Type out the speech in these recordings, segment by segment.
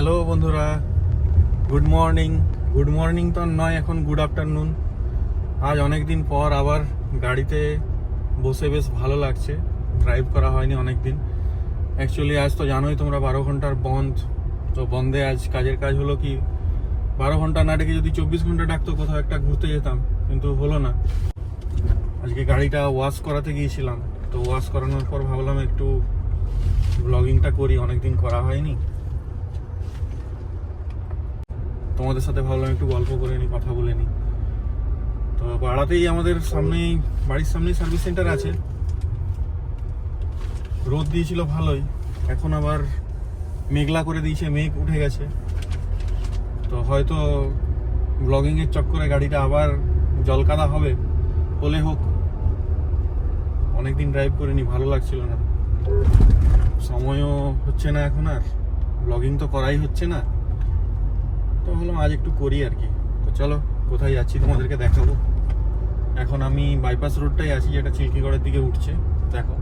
Hello বন্ধুরা, good morning. Good morning তো নয়, এখন গুড আফটারনুন। আজ অনেক দিন পর আবার গাড়িতে বসে বেশ ভালো লাগছে। ড্রাইভ করা হয়নি অনেক দিন অ্যাকচুয়ালি আজ তো জানোই তোমরা বারো ঘণ্টার বন্ধ। তো বন্ধে আজ কাজের কাজ হলো কি, বারো ঘণ্টা না ডেকে যদি চব্বিশ ঘণ্টা ডাকতো, কোথাও একটা ঘুরতে যেতাম, কিন্তু হলো না। আজকে গাড়িটা ওয়াশ করাতে গিয়েছিলাম। তো ওয়াশ করানোর পর ভাবলাম একটু ব্লগিংটা করি, অনেকদিন করা হয়নি। তোমাদের সাথে ভাবলাম একটু গল্প করে নি, কথা বলে নি। তো পাড়াতেই আমাদের সামনেই, বাড়ির সামনেই সার্ভিস সেন্টার আছে। রোদ দিয়েছিল ভালোই, এখন আবার মেঘলা করে দিয়েছে, মেঘ উঠে গেছে। তো হয়তো ব্লগিং এর চক্করে গাড়িটা আবার জলকাদা হবে, হলে হোক। অনেকদিন ড্রাইভ করিনি, ভালো লাগছিল না। সময়ও হচ্ছে না এখন আর ব্লগিং তো করাই হচ্ছে না। তো বললাম আজ একটু করি আর কি। তো চলো, কোথায় যাচ্ছি তোমাদেরকে দেখাবো। এখন আমি বাইপাস রোডটাই আছি, যেটা চিল্কিগড়ের দিকে উঠছে। দেখো।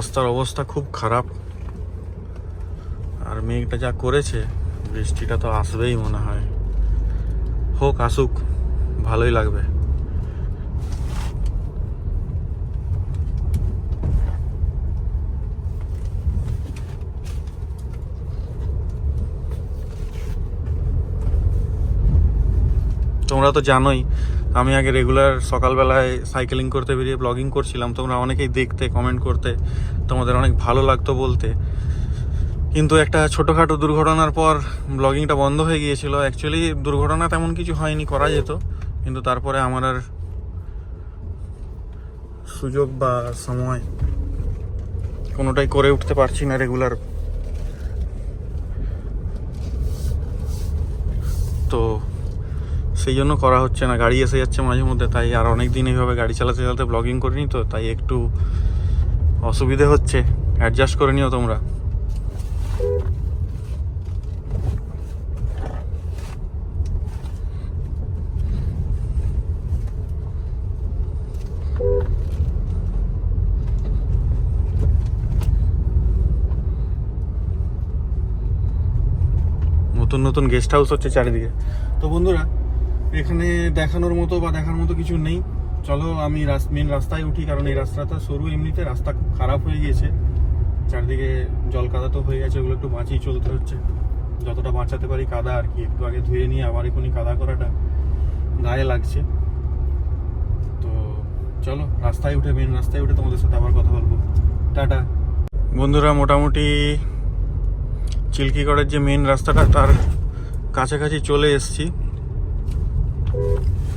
রাস্তার অবস্থা খুব খারাপ। আর মেঘটা যা করেছে, বৃষ্টিটা তো আসবেই মনে হয়। হোক, আসুক, ভালোই লাগবে। তোমরা তো জানোই আমি আগে রেগুলার সকালবেলায় সাইকেলিং করতে বেরিয়ে ব্লগিং করছিলাম। তোমরা অনেকেই দেখতে কমেন্ট করতে, তোমাদের অনেক ভালো লাগতো বলতে। কিন্তু একটা ছোটোখাটো দুর্ঘটনার পর ব্লগিংটা বন্ধ হয়ে গিয়েছিল। অ্যাকচুয়ালি দুর্ঘটনা তেমন কিছু হয়নি, করা যেত। কিন্তু তারপরে আমার আর সুযোগ বা সময় কোনোটাই করে উঠতে পারছি না রেগুলার তো সেই জন্য করা হচ্ছে না। গাড়ি এসে যাচ্ছে মাঝে মধ্যে, তাই আর অনেক দিন এইভাবে গাড়ি চালাতে চালাতে ব্লগিং করিনি তো, তাই একটু অসুবিধে হচ্ছে। অ্যাডজাস্ট করে নিও তোমরা। নতুন নতুন গেস্ট হাউস হচ্ছে চারিদিকে। তো বন্ধুরা এখানে দেখানোর মতো বা দেখার মতো কিছু নেই। চলো আমি মেন রাস্তায় উঠি, কারণ এই রাস্তাটা সরু এমনিতে, রাস্তা খারাপ হয়ে গিয়েছে। চারদিকে জল কাদা তো হয়ে গেছে, ওগুলো একটু বাঁচিয়ে চলতে হচ্ছে। যতটা বাঁচাতে পারি কাদা আর কি, একটু আগে ধুয়ে নিয়ে আবার এখনই কাদা করাটা গায়ে লাগছে। তো চলো, রাস্তায় উঠে মেন রাস্তায় উঠে তোমাদের সাথে আবার কথা বলব। টাটা। বন্ধুরা, মোটামুটি চিল্কিগড়ের যে মেন রাস্তাটা, তার কাছাকাছি চলে এসেছি।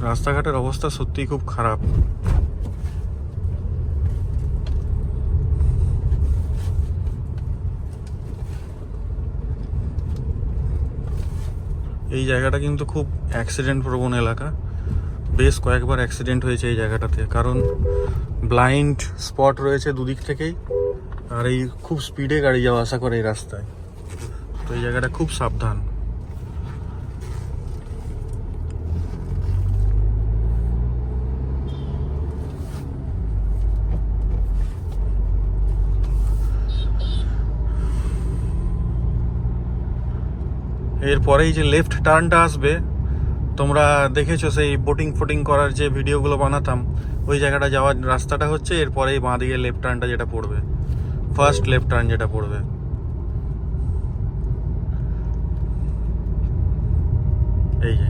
রাস্তাঘাটের অবস্থা সত্যিই খুব খারাপ। এই জায়গাটা কিন্তু খুব অ্যাক্সিডেন্ট প্রবণ এলাকা। বেশ কয়েকবার অ্যাক্সিডেন্ট হয়েছে এই জায়গাটাতে, কারণ ব্লাইন্ড স্পট রয়েছে দুদিক থেকেই, আর এই খুব স্পিডে গাড়ি যাওয়া আসা করে এই রাস্তায়। তো এই জায়গাটা খুব সাবধান। এরপরেই যে লেফট টার্নটা আসবে, তোমরা দেখেছ সেই বোটিং ফোটিং করার যে ভিডিওগুলো বানাতাম, ওই জায়গাটা যাওয়ার রাস্তাটা হচ্ছে এরপরেই বাঁ দিকে লেফট টার্নটা যেটা পড়বে। ফার্স্ট লেফট টার্ন যেটা পড়বে। এই যে,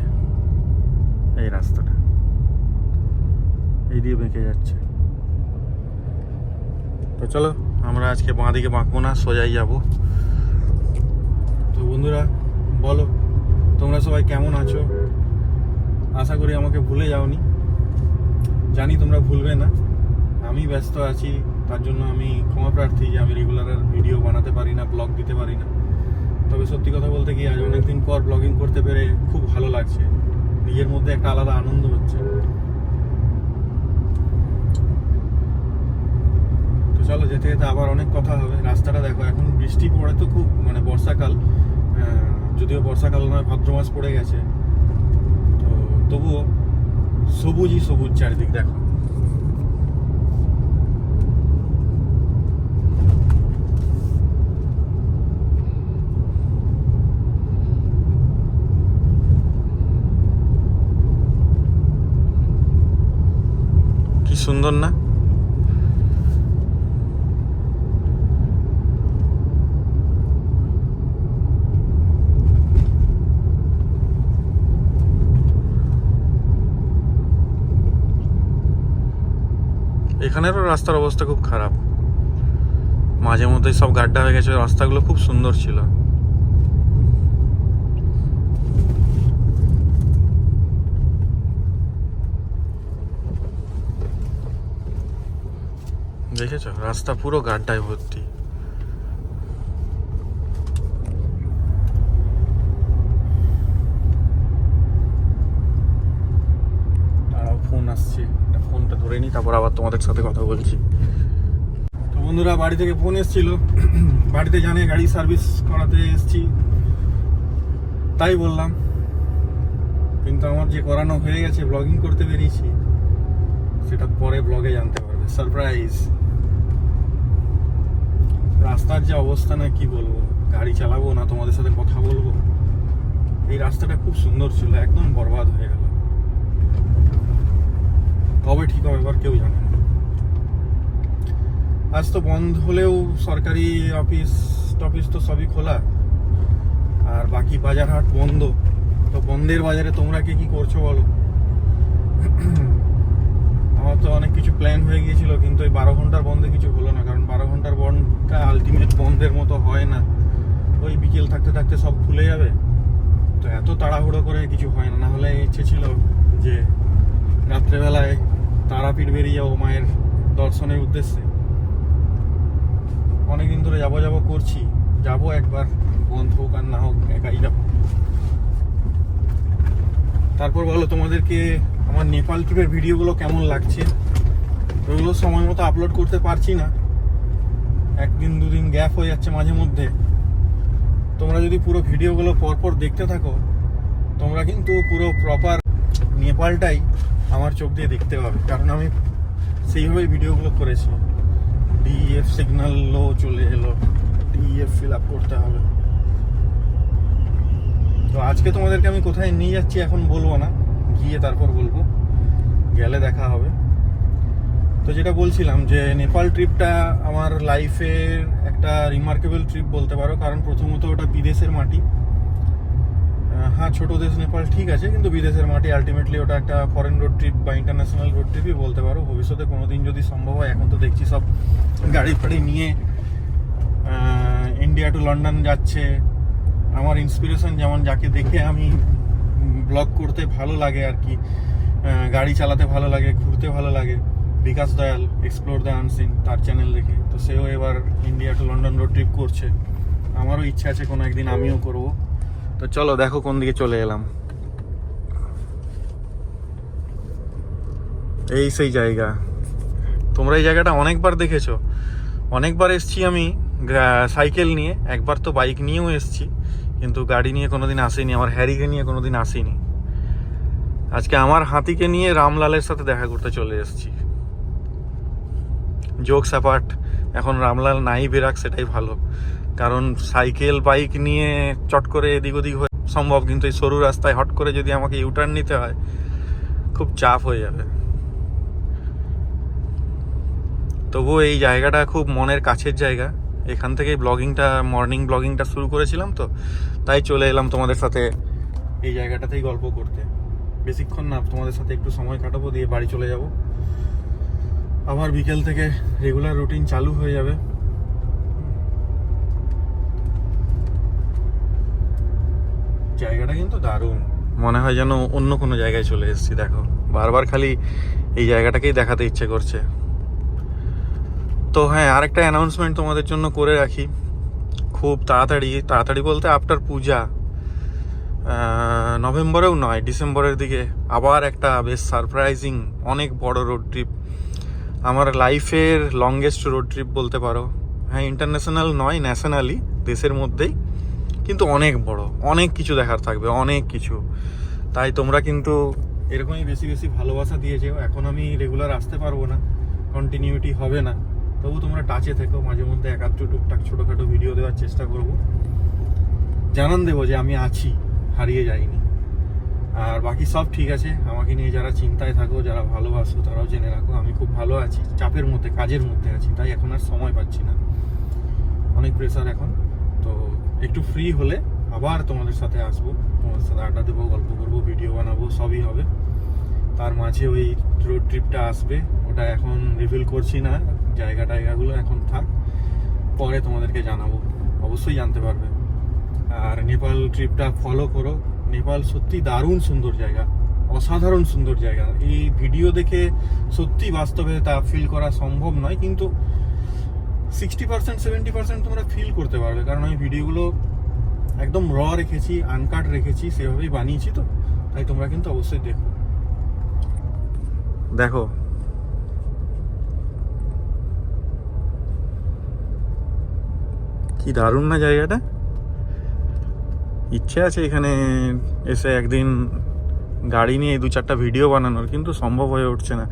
এই রাস্তাটা। এই দিয়ে বেঁকে যাচ্ছে। তো চলো, আমরা আজকে বাঁ দিকে বাঁকবো না, সোজাই যাব। তো বন্ধুরা বলো, তোমরা সবাই কেমন আছো? আশা করি আমাকে ভুলে যাওনি। জানি তোমরা ভুলবে না। আমি ব্যস্ত আছি, তার জন্য আমি ক্ষমা প্রার্থী যে আমি রেগুলার ভিডিও বানাতে পারি না ব্লগ দিতে পারি না। তবে সত্যি কথা বলতে কি, আজ অনেকদিন পর ব্লগিং করতে পেরে খুব ভালো লাগছে। নিজের মধ্যে একটা আলাদা আনন্দ হচ্ছে। তো চলো, যেতে যেতে আবার অনেক কথা হবে। রাস্তাটা দেখো, এখন বৃষ্টি পড়ে তো খুব মানে বর্ষাকাল। যদিও বর্ষাকাল নয়, ভাদ্র মাস পড়ে গেছে। তো তবুও সবুজই সবুজ চারিদিক, দেখো। কি সুন্দর না? এখানেরও রাস্তার অবস্থা খুব খারাপ। মাঝে মধ্যেই সব গাড্ডা হয়ে গেছে, রাস্তাগুলো খুব সুন্দর ছিল। দেখেছ? রাস্তা পুরো গাড্ডায় ভর্তি দাঁড়াও ফোন আসছে এটা ফোনটা ধরে নিই তারপর আবার তোমাদের সাথে কথা বলছি। তো বন্ধুরা, বাড়ি থেকে ফোন এসেছিল। বাড়িতে জানে গাড়ি সার্ভিস করাতে এসেছি। তাই বললাম। কিন্তু আমার যে করানো হয়ে গেছে ব্লগিং করতে বেরিয়েছি, সেটা পরে ব্লগে জানতে পারবে। সারপ্রাইজ রাস্তার যে অবস্থা না, কি বলব? গাড়ি চালাবো না, তোমাদের সাথে কথা বলব। এই রাস্তাটা খুব সুন্দর ছিল, একদম বরবাদ হয়ে গেল। কবে ঠিক হবে, এবার কেউ জানে না। আজ তো বন্ধ হলেও সরকারি অফিস টফিস তো সবই খোলা। আর বাকি বাজার হাট বন্ধ। তো বন্ধের বাজারে তোমরা কে কি করছ বলো? আমার তো অনেক কিছু প্ল্যান হয়ে গিয়েছিল, কিন্তু এই বারো ঘণ্টার বন্ধে কিছু হলো না, কারণ বারো ঘণ্টার বন্ধটা আলটিমেট বন্ধের মতো হয় না। ওই বিকেল থাকতে থাকতে সব খুলে যাবে। তো এত তাড়াহুড়ো করে কিছু হয় না না হলে ইচ্ছে ছিল যে তারাপীঠ বেরিয়ে যাব মায়ের দর্শনের উদ্দেশ্যে। অনেকদিন ধরে যাব যাব করছি, যাব একবার, বন্ধ হোক আর না হোক, একাই যাব। তারপর বলো তোমাদেরকে, আমার নেপাল ট্রিপের ভিডিওগুলো কেমন লাগছে? ওইগুলো সময় মতো আপলোড করতে পারছি না। একদিন দুদিন গ্যাপ হয়ে যাচ্ছে মাঝে মধ্যে। তোমরা যদি পুরো ভিডিওগুলো পরপর দেখতে থাকো, তোমরা কিন্তু পুরো প্রপার নেপালটাই আমার চোখ দিয়ে দেখতে পাবে কারণ আমি সেইভাবেই ভিডিওগুলো করেছি। ডিএফ সিগন্যাল লো চলে এলো। ডিএফ ফিল আপ করতে হবে। তো আজকে তোমাদেরকে আমি কোথায় নিয়ে যাচ্ছি এখন বলব না। গিয়ে তারপর বলব। গেলে দেখা হবে। তো যেটা বলছিলাম যে, নেপাল ট্রিপটা আমার লাইফের একটা রিমার্কেবল ট্রিপ বলতে পারো। কারণ প্রথমত ওটা বিদেশের মাটি। হ্যাঁ ছোট দেশ নেপাল ঠিক আছে, কিন্তু বিদেশের মাটি আলটিমেটলি ওটা একটা ফরেন রোড ট্রিপ বা ইন্টারন্যাশনাল রোড ট্রিপই বলতে পারো। ভবিষ্যতে কোনোদিন যদি সম্ভব হয়, এখন তো দেখছি সব গাড়ি ফাড়ি নিয়ে ইন্ডিয়া টু লন্ডন যাচ্ছে। আমার ইন্সপিরেশন যেমন যাকে দেখে আমি ব্লগ করতে ভালো লাগে আর কি গাড়ি চালাতে ভালো লাগে, ঘুরতে ভালো লাগে। Bikash Dayal explore the unseen তার চ্যানেল দেখে। তো সেও এবার India to London road trip করছে। আমারও ইচ্ছা আছে কোনো একদিন আমিও করব। তো চলো দেখো কোন দিকে চলে এলাম। এই সেই জায়গা। তোমরা এই জায়গাটা অনেকবার দেখেছ। অনেকবার এসছি আমি সাইকেল নিয়ে। একবার তো বাইক নিয়েও এসছি, কিন্তু গাড়ি নিয়ে কোনোদিন আসিনি, আমার হ্যারিকে নিয়ে কোনোদিন আসিনি। আজকে আমার হাতিকে নিয়ে রামলালের সাথে দেখা করতে চলে এসেছি। জোক স্যাপার্ট এখন রামলাল নাই বেরাক, সেটাই ভালো। কারণ সাইকেল, বাইক নিয়ে চট করে এদিক ওদিক হয়ে সম্ভব, কিন্তু এই সরু রাস্তায় হট করে যদি আমাকে ইউটার্ন নিতে হয়, খুব চাপ হয়ে যাবে। তবুও এই জায়গাটা খুব মনের কাছের জায়গা। এখান থেকেই ব্লগিংটা, মর্নিং ব্লগিংটা শুরু করেছিলাম তো, তাই চলে এলাম তোমাদের সাথে এই জায়গাটাতেই গল্প করতে। বেশিক্ষণ না, তোমাদের সাথে একটু সময় কাটাবো, দিয়ে বাড়ি চলে যাব। আবার বিকেল থেকে রেগুলার রুটিন চালু হয়ে যাবে। জায়গাটা কিন্তু দারুণ। মনে হয় যেন অন্য কোনো জায়গায় চলে এসেছি, দেখো। বারবার খালি এই জায়গাটাকেই দেখাতে ইচ্ছে করছে। তো হ্যাঁ আরেকটা অ্যানাউন্সমেন্ট তোমাদের জন্য করে রাখি। খুব তাড়াতাড়ি তাড়াতাড়ি বলতে আফটার পূজা। নভেম্বরেও নয়, ডিসেম্বরের দিকে আবার একটা বেশ সারপ্রাইজিং অনেক বড় রোড ট্রিপ আমার লাইফের লংগেস্ট রোড ট্রিপ বলতে পারো। হ্যাঁ ইন্টারন্যাশনাল নয় ন্যাশনালি দেশের মধ্যেই। কিন্তু অনেক বড়, অনেক কিছু দেখার থাকবে, অনেক কিছু। তাই তোমরা কিন্তু এরকমই বেশি বেশি ভালোবাসা দিয়ে যেও এখন আমি রেগুলার আসতে পারব না কন্টিনিউটি হবে না। তবু তোমরা টাচে থেকো, মাঝে মধ্যে এক আধটু টুকটাক ছোটোখাটো ভিডিও দেওয়ার চেষ্টা করব। জানান দেবো যে আমি আছি, হারিয়ে যাইনি। আর বাকি সব ঠিক আছে, আমাকে নিয়ে যারা চিন্তায় থাকো, যারা ভালোবাসো, তারাও জেনে রাখো, আমি খুব ভালো আছি, চাপের মধ্যে, কাজের মধ্যে আছি, তাই এখন আর সময় পাচ্ছি না। অনেক প্রেশার এখন, তো একটু ফ্রি হলে আবার তোমাদের সাথে আসব। তোমাদের সাথে আড্ডা দেবো, গল্প করব ভিডিও বানাবো, সবই হবে। তার মাঝে ওই রোড ট্রিপটা আসবে। ওটা এখন রিভিল করছি না, জায়গা টায়গাগুলো এখন থাক। পরে তোমাদেরকে জানাব। অবশ্যই জানতে পারবে। আর নেপাল ট্রিপটা ফলো করো। নেপাল সত্যি দারুণ সুন্দর জায়গা। অসাধারণ সুন্দর জায়গা। এই ভিডিও দেখে সত্যি বাস্তবে তা ফিল করা সম্ভব নয়, কিন্তু সিক্সটি পার্সেন্ট সেভেন্টি পার্সেন্ট তোমরা ফিল করতে পারবে। কারণ আমি ভিডিওগুলো একদম র রেখেছি আনকাট রেখেছি, সেভাবেই বানিয়েছি তো। তাই তোমরা কিন্তু অবশ্যই দেখো। দেখো। কি দারুণ না জায়গাটা? ইচ্ছে আছে এখানে এসে একদিন গাড়ি নিয়ে দু চারটা ভিডিও বানানোর, কিন্তু সম্ভব হয়ে উঠছে না।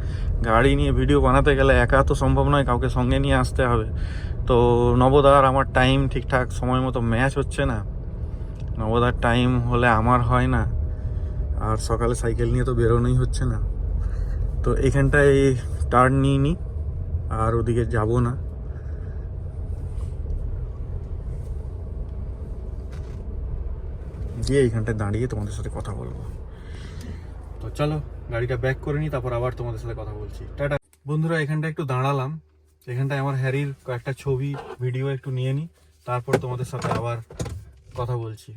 গাড়ি নিয়ে ভিডিও বানাতে গেলে একা তো সম্ভব নয়, কাউকে সঙ্গে নিয়ে আসতে হবে। তো নবদার আমার টাইম ঠিকঠাক সময় মতো ম্যাচ হচ্ছে না। নবদার টাইম হলে আমার হয় না। আর সকালে সাইকেল নিয়ে তো বেরোনোই হচ্ছে না। তো এখানটায় টার্ন নিই আর ওদিকে যাব না। গিয়ে এইখানটায় দাঁড়িয়ে তোমাদের সাথে কথা বলব। তো চলো, গাড়িটা ব্যাক করে নিই, তারপর আবার তোমাদের সাথে কথা বলছি। টাটা। বন্ধুরা এখানটা একটু দাঁড়ালাম। এখানটায় আমার হ্যারির কয়েকটা ছবি ভিডিও একটু নিয়ে নিই, তারপর তোমাদের সাথে আবার কথা বলছি।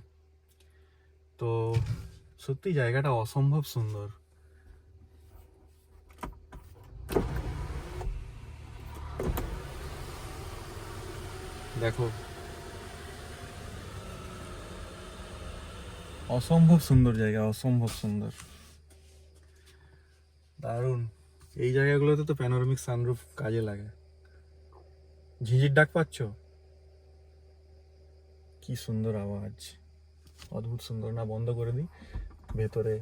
তো সত্যি জায়গাটা অসম্ভব সুন্দর। দেখো। অসম্ভব সুন্দর জায়গা, অসম্ভব সুন্দর। দারুণ। এই জায়গাগুলোতে তো প্যানোরামিক সানরুফ কাজে লাগে। ঝিঝির ডাক পাচ্ছ? কি সুন্দর আওয়াজ। অদ্ভুত সুন্দর। না, বন্ধ করে দিই। ভেতরে।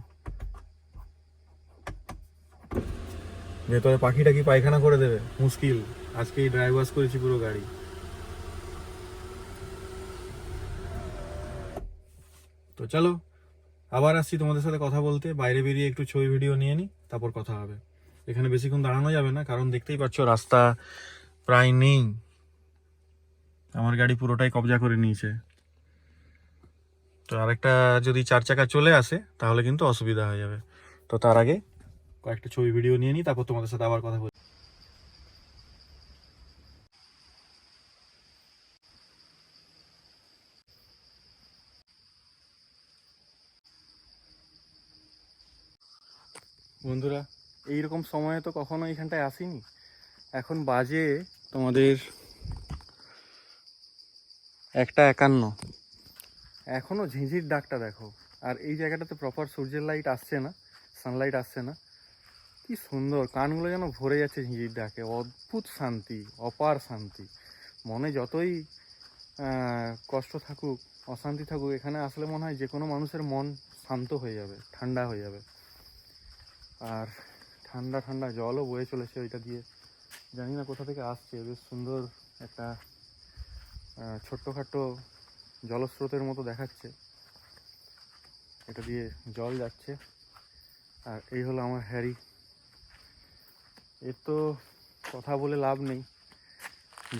ভেতরে পাখিটা কি পায়খানা করে দেবে? মুশকিল। আজকেই ড্রাইভার্স করেছি পুরো গাড়ি। তো চলো আবার আসছি তোমাদের সাথে কথা বলতে। বাইরে বেরিয়ে একটু ছবি ভিডিও নিয়ে নিই তারপর কথা হবে। এখানে বেশিক্ষণ দাঁড়ানো যাবে না, কারণ দেখতেই পাচ্ছ রাস্তা প্রায় নেই। আমার গাড়ি পুরোটাই কবজা করে নিয়েছে। তো আরেকটা যদি চার চাকা চলে আসে, তাহলে কিন্তু অসুবিধা হয়ে যাবে। তো তার আগে কয়েকটা ছবি ভিডিও নিয়ে নিই তারপর তোমাদের সাথে আবার কথা বলি বন্ধুরা, এইরকম সময়ে তো কখনো এখানটায় আসিনি। এখন বাজে তোমাদের একটা একান্ন। এখনও ঝিঁঝির ডাকটা দেখো। আর এই জায়গাটাতে প্রপার সূর্যের লাইট আসছে না সানলাইট আসছে না। কি সুন্দর, কানগুলো যেন ভরে যাচ্ছে ঝিঁঝির ডাকে। অদ্ভুত শান্তি, অপার শান্তি। মনে যতই কষ্ট থাকুক, অশান্তি থাকুক, এখানে আসলে মনে হয় যে কোনো মানুষের মন শান্ত হয়ে যাবে, ঠান্ডা হয়ে যাবে। আর ঠান্ডা ঠান্ডা জলও বয়ে চলেছে ওইটা দিয়ে। জানি না কোথা থেকে আসছে বেশ সুন্দর একটা আহ, ছোট্টখাটো জলস্রোতের মতো দেখাচ্ছে। এটা দিয়ে জল যাচ্ছে। আর এই হলো আমার হ্যারি। এর তো কথা বলে লাভ নেই।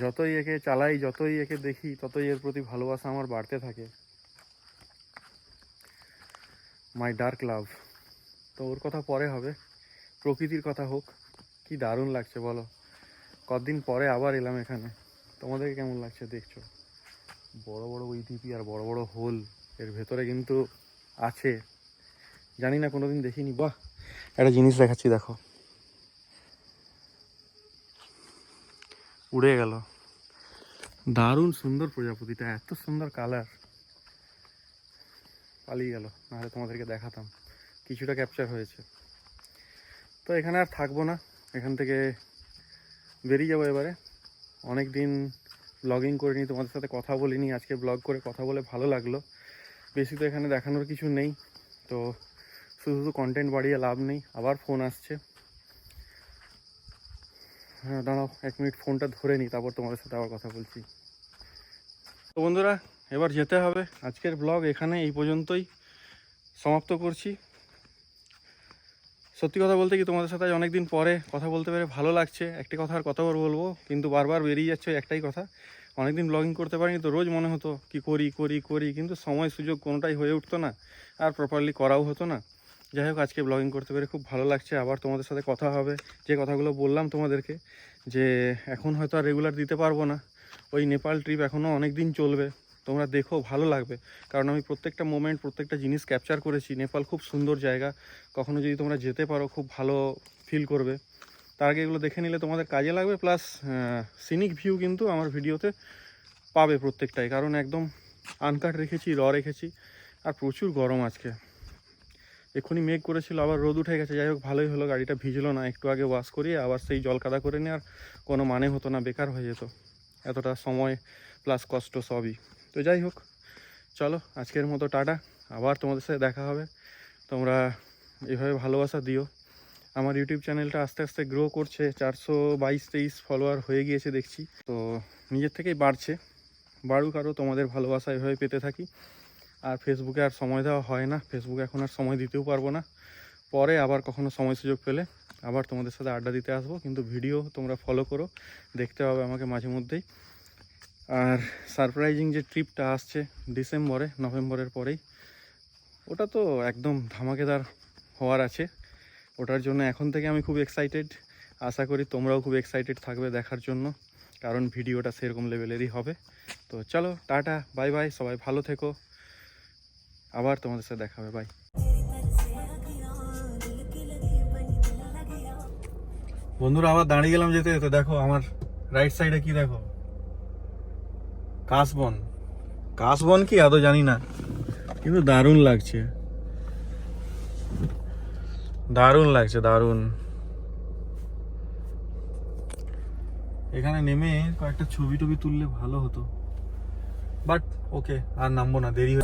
যতই একে চালাই যতই একে দেখি ততই এর প্রতি ভালোবাসা আমার বাড়তে থাকে। মাই ডার্ক লাভ তো ওর কথা পরে হবে। প্রকৃতির কথা হোক, কি দারুণ লাগছে বলো। কতদিন পরে আবার এলাম এখানে। তোমাদেরকে কেমন লাগছে দেখছ? বড় বড় ওইডিপি আর বড় বড় হোল এর ভেতরে কিন্তু আছে। জানি না, কোনোদিন দেখিনি। বাহ, একটা জিনিস দেখাচ্ছি, দেখো। উড়ে গেল। দারুণ সুন্দর প্রজাপতিটা, এত সুন্দর কালার পালিয়ে গেল, নাহলে তোমাদেরকে দেখাতাম। কিছুটা ক্যাপচার হয়েছে। তো এখানে আর থাকব না। এখান থেকে বেরিয়ে যাব এবারে। অনেক দিন ব্লগিং করিনি, তোমাদের সাথে কথা বলিনি। আজকে ব্লগ করে কথা বলে ভালো লাগল। বেশি তো এখানে দেখানোর কিছু নেই। তো শুধু শুধু কন্টেন্ট বাড়িয়ে লাভ নেই। আবার ফোন আসছে। হ্যাঁ দাঁড়াও, এক মিনিট ফোনটা ধরে নিই তারপর তোমাদের সাথে আবার কথা বলছি। তো বন্ধুরা, এবার যেতে হবে। আজকের ব্লগ এখানে এই পর্যন্তই। সমাপ্ত করছি। সত্যি কথা বলতে কি তোমাদের সাথে অনেক দিন পরে কথা বলতে পেরে ভালো লাগছে। একটি কথা আর কতবার বলব, কিন্তু বারবার বেরিয়ে যাচ্ছে একটাই কথা। অনেকদিন ব্লগিং করতে পারিনি তো রোজ মনে হতো কি করি করি করি, কিন্তু সময় সুযোগ কোনোটাই হয়ে উঠতো না আর প্রপারলি করাও হতো না। যাই হোক, আজকে ব্লগিং করতে পেরে খুব ভালো লাগছে। আবার তোমাদের সাথে কথা হবে। যে কথাগুলো বললাম তোমাদেরকে, যে এখন হয়তো আর রেগুলার দিতে পারব না। ওই নেপাল ট্রিপ এখনও অনেক দিন চলবে। তোমরা দেখো, ভালো লাগবে। কারণ আমি প্রত্যেকটা মোমেন্ট প্রত্যেকটা জিনিস ক্যাপচার করেছি। নেপাল খুব সুন্দর জায়গা। কখনো যদি তোমরা যেতে পারো, খুব ভালো ফিল করবে। তার আগে এগুলো দেখে নিলে তোমাদের কাজে লাগবে। প্লাস সিনিক ভিউ কিন্তু আমার ভিডিওতে পাবে প্রত্যেকটাই। কারণ একদম আনকাট রেখেছি র রেখেছি। আর প্রচুর গরম আজকে। এক্ষুনি মেঘ করেছিল, আবার রোদ উঠে গেছে। যাই হোক, ভালোই হলো। গাড়িটা ভিজলো না। একটু আগে ওয়াশ করিয়ে আবার সেই জল কাদা করে নিয়ে আর কোনো মানে হতো না, বেকার হয়ে যেত। এতটা সময় প্লাস কষ্ট সবই। তো যাই হোক, চলো আজকের মতো টাটা। আবার তোমাদের সাথে দেখা হবে। তোমরা এভাবে ভালোবাসা দিও। আমার ইউটিউব চ্যানেলটা আস্তে আস্তে গ্রো করছে, চারশো বাইশ, তেইশ ফলোয়ার হয়ে গিয়েছে দেখছি। তো নিজের থেকেই বাড়ছে। বাড়ুক আরও তোমাদের ভালোবাসা, এভাবে পেতে থাকি। আর ফেসবুকে আর সময় দেওয়া হয় না। ফেসবুকে এখন আর সময় দিতেও পারব না। পরে আবার কখনো সময় সুযোগ পেলে আবার তোমাদের সাথে আড্ডা দিতে আসব। কিন্তু ভিডিও তোমরা ফলো করো। দেখতে হবে আমাকে মাঝে মধ্যেই। আর সারপ্রাইজিং যে ট্রিপটা আসছে ডিসেম্বরে, নভেম্বরের পরেই, ওটা তো একদম ধামাকেদার হওয়ার আছে। ওটার জন্য এখন থেকে আমি খুব এক্সাইটেড আশা করি তোমরাও খুব এক্সাইটেড থাকবে দেখার জন্য, কারণ ভিডিওটা সেরকম লেভেলেরই হবে। তো চলো, টাটা বাই বাই সবাই ভালো থেকো। আবার তোমাদের সাথে দেখা হবে বাই বন্ধুরা, আবার দাঁড়িয়ে গেলাম যেতে যেতে। দেখো, আমার রাইট সাইডে কি দেখো? কাশবন। কাশবন কি আদৌ জানি না। কিন্তু দারুণ লাগছে। দারুণ লাগছে, দারুণ। এখানে নেমে কয়েকটা ছবি টবি তুললে ভালো হতো। বাট, ওকে, আর নামবো না, দেরি হয়ে